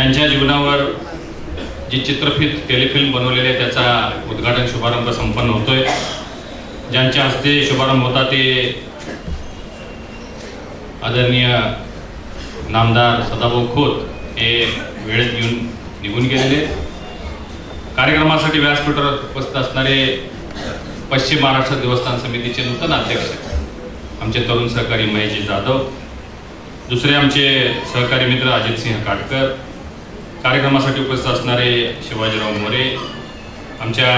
यांच्या जीवनावर जी चित्रफित टेलिफिल्म बनवलेली आहे त्याचा उद्घाटन शुभारंभ संपन्न होतोय. ज्यांच्या हस्ते शुभारंभ होता ते आदरणीय नामदार सदाभाऊ खोत हे वेळेत येऊन निघून गेलेले कार्यक्रमासाठी व्यासपीठावर उपस्थित असणारे पश्चिम महाराष्ट्र देवस्थान समितीचे नूतन अध्यक्ष आमचे तरुण सहकारी महेशजी जाधव दुसरे आमचे सहकारी मित्र अजितसिंह काटकर कार्यक्रमासाठी उपस्थित असणारे शिवाजीराव मोरे आमच्या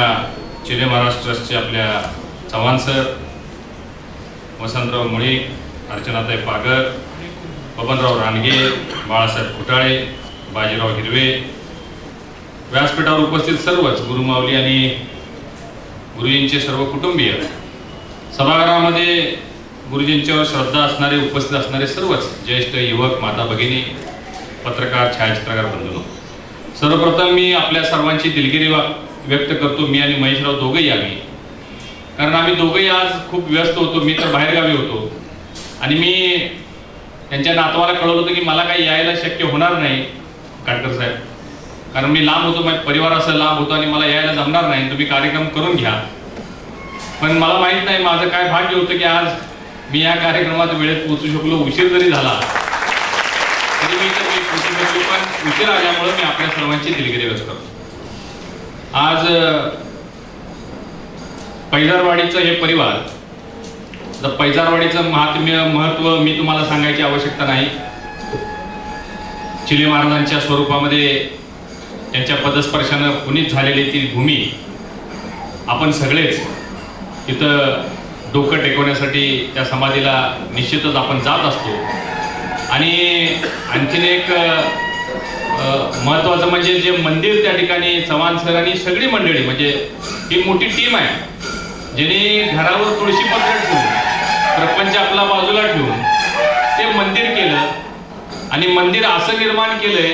चिले महाराष्ट्र ट्रस्टचे आपल्या चव्हाण सर वसंतराव मुळी अर्चनाताई पागर बबनराव रानगे बाळासाहेब कुटाळे बाजीराव हिरवे व्यासपीठावर उपस्थित सर्वच गुरुमावली आणि गुरुजींचे सर्व कुटुंबीय सभागृहामध्ये गुरुजींच्यावर श्रद्धा असणारे उपस्थित असणारे सर्वच ज्येष्ठ युवक माता भगिनी पत्रकार छायाचित्रकार बंधू सर्वप्रथम मी आपल्या सर्वांची दिलगिरी व्यक्त करतो मी आणि महेशराव दोघंही आम्ही. कारण आम्ही दोघंही आज खूप व्यस्त होतो मी तर बाहेरगावी होतो. आणि मी त्यांच्या नातवाला कळवलं होतं की मला काही यायला शक्य होणार नाही काटकर साहेब. कारण मी लांब होतो माझ्या परिवारासह लांब होतो आणि मला यायला जमणार नाही तुम्ही कार्यक्रम करून घ्या. पण मला माहीत नाही माझं काय भाग्य होतं की आज मी या कार्यक्रमात वेळेत पोहोचू शकलो उशीर जरी झाला तरी मी इथं मी पोहोचू शकलो पण उशीर आल्यामुळे मी आपल्या सर्वांची दिलगिरी व्यक्त करतो. आज पैजारवाडीचं हे परिवार तर पैजारवाडीचं महात्म्य महत्त्व मी तुम्हाला सांगायची आवश्यकता नाही चिले महाराजांच्या स्वरूपामध्ये त्यांच्या पदस्पर्शानं पुनीत झालेली ती भूमी आपण सगळेच तिथं डोकं टेकवण्यासाठी त्या समाधीला निश्चितच आपण जात असतो. आणि आणखीन एक महत्त्वाचं म्हणजे जे मंदिर त्या ठिकाणी चव्हाण सरांनी सगळी मंडळी म्हणजे ही मोठी टीम आहे ज्यांनी घरावर तुळशी पत्र ठेवून प्रपंच आपला बाजूला ठेवून ते मंदिर केलं. आणि मंदिर असं निर्माण केलंय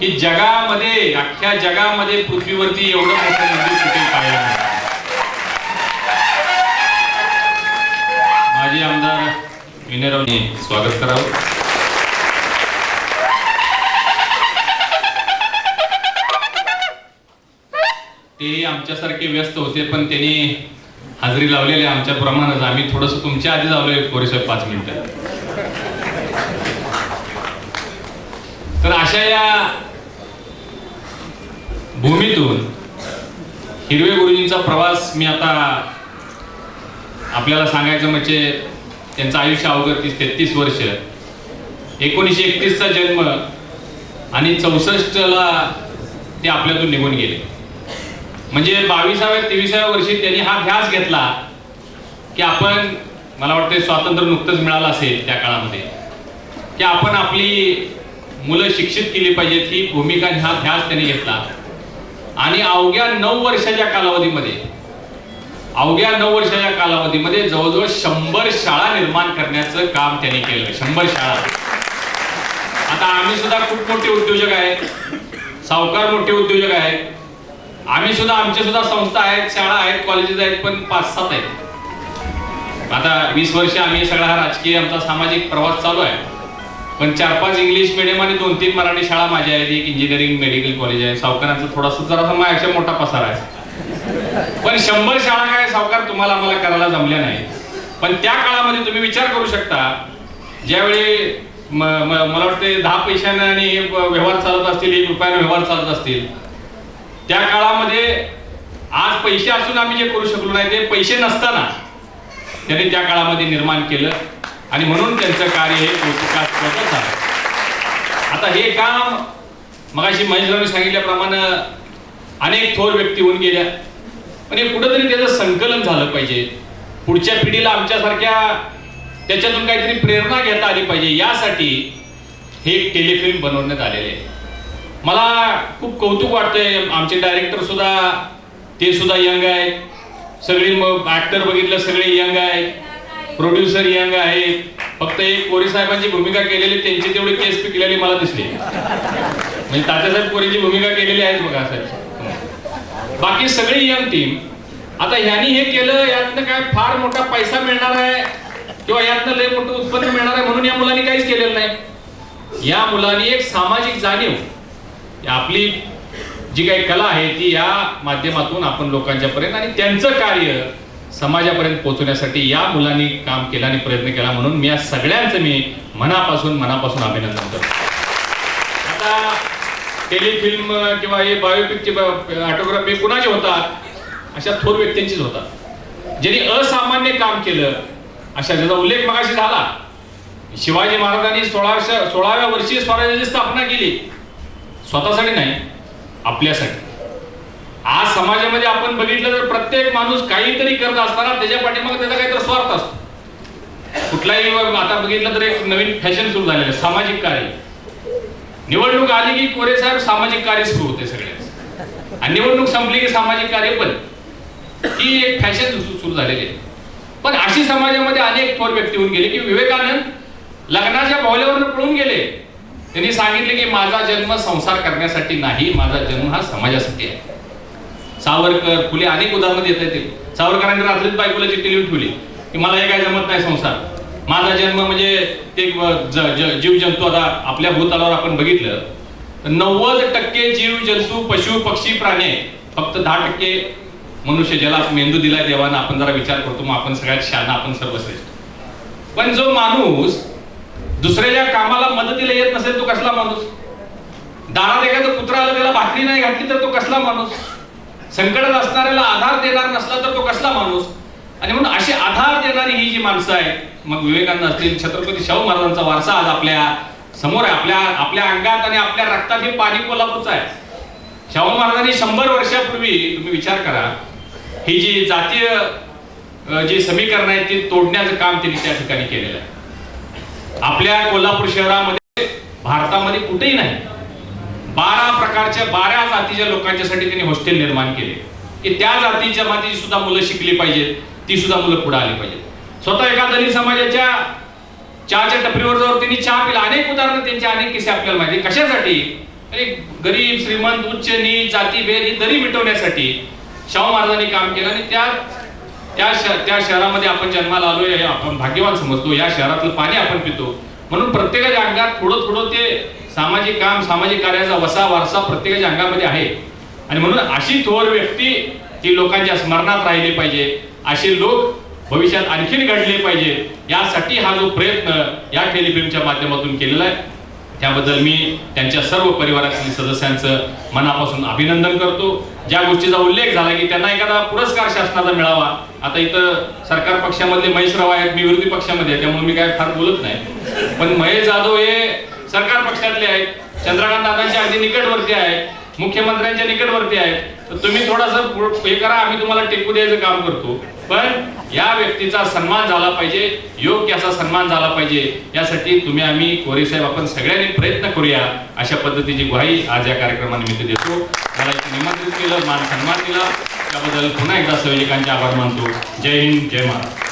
की जगामध्ये अख्ख्या जगामध्ये पृथ्वीवरती एवढं मोठं मंदिर कुठे पाहिलं माजी आमदार विनयरावनी स्वागत करावं. ते आमच्यासारखे व्यस्त होते पण त्यांनी हजेरी लावलेली आहे आमच्या प्रमाणात. आम्ही थोडंसं तुमच्या आधी लावलोय कोरेसाहेब पाच मिनिटं. तर अशा या भूमीतून हिरवे गुरुजींचा प्रवास मी आता आपल्याला सांगायचं म्हणजे त्यांचं आयुष्य अवघड तीस तेहतीस वर्ष. एकोणीसशे एकतीसचा जन्म आणि चौसष्टला ते आपल्यातून निघून गेले. म्हणजे बावीसाव्या तेविसाव्या वर्षी त्यांनी हा ध्यास घेतला की आपण मला वाटतं स्वातंत्र्य नुकतंच मिळालं असेल त्या काळामध्ये की आपण आपली मुलं शिक्षित केली पाहिजेत ही भूमिका हा ध्यास त्यांनी घेतला. आणि अवघ्या नऊ वर्षाच्या कालावधीमध्ये अवघ्या नऊ वर्षाच्या कालावधीमध्ये जवळजवळ शंभर शाळा निर्माण करण्याचं काम त्यांनी केलं. शंभर शाळा. आता आम्ही सुद्धा खूप मोठे उद्योजक आहेत. सावकार मोठे उद्योजक आहेत. आम्ही सुद्धा आमच्या सुद्धा संस्था आहेत शाळा आहेत कॉलेजेस आहेत पण पाच सात आहेत. आता वीस वर्ष आम्ही सगळा हा राजकीय आमचा सामाजिक प्रवास चालू आहे. पण चार पाच इंग्लिश मिडियम आणि दोन तीन मराठी शाळा माझ्या आहेत. एक इंजिनिअरिंग मेडिकल कॉलेज आहे. सावकारांचा थोडासा जरा माझ्या मोठा पसार आहे. पण शंभर शाळा काय सावकार तुम्हाला आम्हाला करायला जमल्या नाही पण त्या काळामध्ये तुम्ही विचार करू शकता ज्यावेळी मला वाटते दहा पैशाने आणि व्यवहार चालत असतील एक रुपयाने व्यवहार चालत असतील त्या काळामध्ये आज पैसे असून आम्ही जे करू शकलो नाही ते पैसे नसताना त्यांनी त्या काळामध्ये निर्माण केलं. आणि म्हणून त्यांचं कार्य हे कौतुकास्पद झालं आता हे काम मगाशी महेशरावने सांगितल्याप्रमाणे अनेक थोर व्यक्ती होऊन गेल्या. पण हे कुठंतरी त्याचं संकलन झालं पाहिजे. पुढच्या पिढीला आमच्यासारख्या त्याच्यातून काहीतरी प्रेरणा घेता आली पाहिजे. यासाठी हे टेलिफिल्म बनवण्यात आलेले आहे. मला खूप कौतुक वाटतंय. आमचे डायरेक्टर सुद्धा ते सुद्धा यंग आहेत सगळी मग ऍक्टर बघितलं सगळे यंग आहेत प्रोड्युसर यंग आहेत फक्त एक कोरी साहेबांची भूमिका केलेली त्यांची तेवढी केस पिकलेली मला दिसली. म्हणजे तात्यासाहेब कोरीची भूमिका केलेली आहे बघा साहेब. बाकी सगळी यंग टीम आता ह्यांनी हे केलं यातनं काय फार मोठा पैसा मिळणार आहे किंवा यातनं लय मोठं उत्पन्न मिळणार आहे म्हणून या मुलांनी काहीच केलेलं नाही. या मुलांनी एक सामाजिक जाणीव आपली जी काही कला आहे ती या माध्यमातून आपण लोकांच्या पर्यंत आणि त्यांचं कार्य समाजापर्यंत पोहोचवण्यासाठी या मुलांनी काम केलं आणि प्रयत्न केला म्हणून मी या सगळ्यांचं मी मनापासून मनापासून अभिनंदन करतो. आता टेलिफिल्म किंवा हे बायोपिकचे ऑटोग्राफी कुणाचे होतात? अशा थोर व्यक्तींचीच होतात. ज्यांनी असामान्य काम केलं अशा ज्याचा उल्लेख मगाशी झाला. शिवाजी महाराजांनी सोळाव्या सोळाव्या वर्षी स्वराज्याची स्थापना केली. स्वतःसाठी नाही आपल्यासाठी. आज समाजामध्ये आपण बघितलं तर प्रत्येक माणूस काहीतरी करत असताना त्याच्या पाठीमागे त्याचा काहीतरी स्वार्थ असतो. कुठलाही आता बघितलं तर एक नवीन फॅशन सुरू झालेलं आहे सामाजिक कार्य. निवडणूक आली की कोरे साहेब सामाजिक कार्य सुरू होते सगळ्यांचं आणि निवडणूक संपली की सामाजिक कार्य पण ही एक फॅशन सुरू झालेली आहे. पण अशी समाजामध्ये अनेक थोर व्यक्ती होऊन गेले की विवेकानंद लग्नाच्या बाहुल्यावरून पळून गेले. त्यांनी सांगितले की माझा जन्म संसार करण्यासाठी नाही माझा जन्म हा समाजासाठी आहे. सावरकर फुले अनेक उदाहरणं देता येतील सावरकरांनी रात्रीत बायकोला चिठ्ठी लिहून ठेवली की मला हे काय जमत नाही संसार. माझा जन्म म्हणजे ते जीव जंतू आता आपल्या भूतालावर आपण बघितलं तर नव्वद टक्के जीव जंतू पशु पक्षी प्राणी फक्त दहा टक्के मनुष्य ज्याला मेंदू दिलाय देवानं आपण जरा विचार करतो मग आपण सगळ्यात शहाणा आपण सर्वश्रेष्ठ. पण जो माणूस दुसऱ्याच्या कामाला मदतीला येत नसेल तो कसला माणूस? दारात एखादं कुत्रा आलं त्याला भाकरी नाही घातली तर तो कसला माणूस? संकटात असणाऱ्याला आधार देणार नसला तर तो कसला माणूस? आणि म्हणून अशी आधार देणारी ही जी माणसं आहेत मग विवेकानंद असतील छत्रपती शाहू महाराजांचा वारसा आज आपल्यासमोर आहे. आपल्या आपल्या अंगात आणि आपल्या रक्तात हे पाणी कोल्हापूरचं आहे. शाहू महाराजांनी शंभर वर्षापूर्वी तुम्ही विचार करा ही जी जातीय जी समीकरण आहेत ती तोडण्याचं काम त्यांनी त्या ठिकाणी केलेलं आहे. आपल्या कोल्हापूर शहरामध्ये भारतामध्ये कुठेही नाही. बारा प्रकारच्या बारा जातीच्या लोकांच्यासाठी त्यांनी हॉस्टेल निर्माण केले. की त्या जाती जमातीची सुद्धा मुलं शिकली पाहिजेत ती सुद्धा मुलं पुढे आली पाहिजेत. स्वतः एका दलित समाजाच्या चहाच्या टपरीवर जाऊन त्यांनी चहा पिला. अनेक उदाहरणं त्यांचे अनेक किस्से आपल्याला माहिती कशासाठी? गरीब श्रीमंत उच्च नी जाती भेद ही दरी मिटवण्यासाठी शाहू महाराजांनी काम केलं आणि त्या त्या श- त्या शहरामध्ये आपण जन्माला आलोय हे आपण भाग्यवान समजतो. या शहरातलं पाणी आपण पितो. म्हणून प्रत्येकाच्या अंगात थोडं थोडं ते सामाजिक काम सामाजिक कार्याचा वसा वारसा प्रत्येकाच्या अंगामध्ये आहे. आणि म्हणून अशी थोर व्यक्ती ती लोकांच्या स्मरणात राहिली पाहिजे. असे लोक भविष्यात आणखीन घडले पाहिजे. यासाठी हा जो प्रयत्न या टेलिफिल्मच्या माध्यमातून केलेला आहे. त्याबद्दल मी त्यांच्या सर्व परिवारातील सदस्यांचं मनापासून अभिनंदन करतो. ज्या गोष्टीचा उल्लेख झाला की त्यांना एखादा पुरस्कार शासनाचा मिळावा. आता इथं सरकार पक्षामधले महेशराव आहेत मी विरोधी पक्षामध्ये आहे त्यामुळे मी काय फार बोलत नाही. पण महेश जाधव हे सरकार पक्षातले आहेत चंद्रकांत दादांच्या अगदी निकटवर्ती आहेत मुख्यमंत्र्यांच्या निकटवर्ती आहेत. तर तुम्ही थोडासा हे करा आम्ही तुम्हाला टेकू द्यायचं काम करतो. पण या व्यक्तीचा सन्मान झाला पाहिजे योग्य असा सन्मान झाला पाहिजे यासाठी तुम्ही आम्ही कोरे साहेब आपण सगळ्यांनी प्रयत्न करूया अशा पद्धतीची ग्वाही आज या कार्यक्रमानिमित्त देतो. मला निमंत्रित केलं मान सन्मान दिला. त्याबद्दल पुन्हा एकदा संयोजकांचे आभार मानतो. जय हिंद जय महाराज